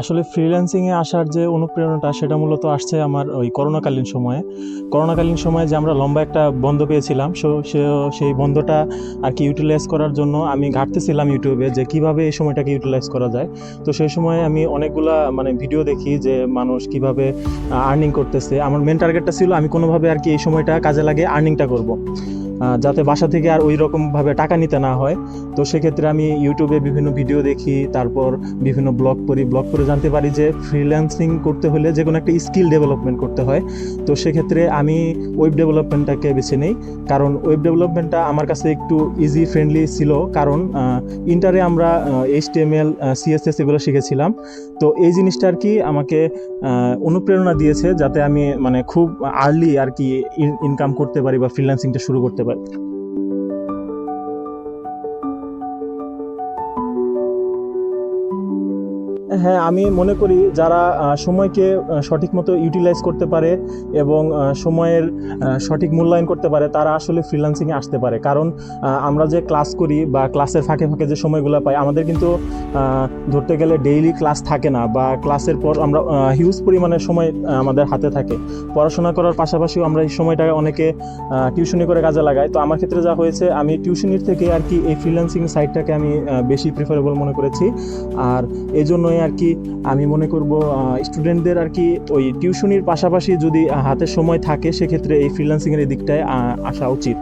আসলে ফ্রিল্যান্সিংয়ে আসার যে অনুপ্রেরণাটা সেটা মূলত আসছে আমার ওই করোনাকালীন সময়ে। করোনাকালীন সময়ে যে আমরা লম্বা একটা বন্ধ পেয়েছিলাম, সো সেই বন্ধটা আর কি ইউটিলাইজ করার জন্য আমি ঘাটতেছিলাম ইউটিউবে যে কীভাবে এই সময়টাকে ইউটিলাইজ করা যায়। তো সেই সময় আমি অনেকগুলা মানে ভিডিও দেখি যে মানুষ কীভাবে আর্নিং করতেছে। আমার মেন টার্গেটটা ছিল আমি কোনোভাবে আর কি এই সময়টা কাজে লাগে আর্নিংটা করব। যাতে বাসা থেকে আর ওই রকমভাবে টাকা নিতে না হয়। তো সেক্ষেত্রে আমি ইউটিউবে বিভিন্ন ভিডিও দেখি, তারপর বিভিন্ন ব্লগ পড়ি ব্লগ করে জানতে পারি যে ফ্রিল্যান্সিং করতে হলে যে কোনো একটা স্কিল ডেভেলপমেন্ট করতে হয়। তো সেক্ষেত্রে আমি ওয়েব ডেভেলপমেন্টটাকে বেছে নেই। কারণ ওয়েব ডেভেলপমেন্টটা আমার কাছে একটু ইজি ফ্রেন্ডলি ছিল। কারণ ইন্টারে আমরা H T M L CSS এগুলো শিখেছিলাম। তো এই জিনিসটা আর কি আমাকে অনুপ্রেরণা দিয়েছে যাতে আমি মানে খুব আর্লি আর কি ইনকাম করতে পারি বা ফ্রিল্যান্সিংটা শুরু করতে পারি হ্যাঁ আমি মনে করি যারা সময়কে সঠিক মতো ইউটিলাইজ করতে পারে এবং সময়ের সঠিক মূল্যায়ন করতে পারে, তারা আসলে ফ্রিল্যান্সিংয়ে আসতে পারে। কারণ আমরা যে ক্লাস করি বা ক্লাসের ফাঁকে ফাঁকে যে সময়গুলো পাই, আমাদের কিন্তু ধরতে গেলে ডেইলি ক্লাস থাকে না বা ক্লাসের পর আমরা হিউজ পরিমাণে সময় আমাদের হাতে থাকে। পড়াশোনা করার পাশাপাশিও আমরা এই সময়টা অনেকে টিউশনি করে কাজে লাগাই। তো আমার ক্ষেত্রে যা হয়েছে, আমি টিউশনির থেকে আর কি এই ফ্রিল্যান্সিং সাইটটাকে আমি বেশি প্রিফারেবল মনে করেছি। আর এই জন্যই আর কি আমি মনে করব স্টুডেন্টদের আর কি ওই টিউশনির পাশাপাশি যদি হাতে সময় থাকে, সেক্ষেত্রে এই ফ্রিল্যান্সিংয়ের দিকটায় আসা উচিত।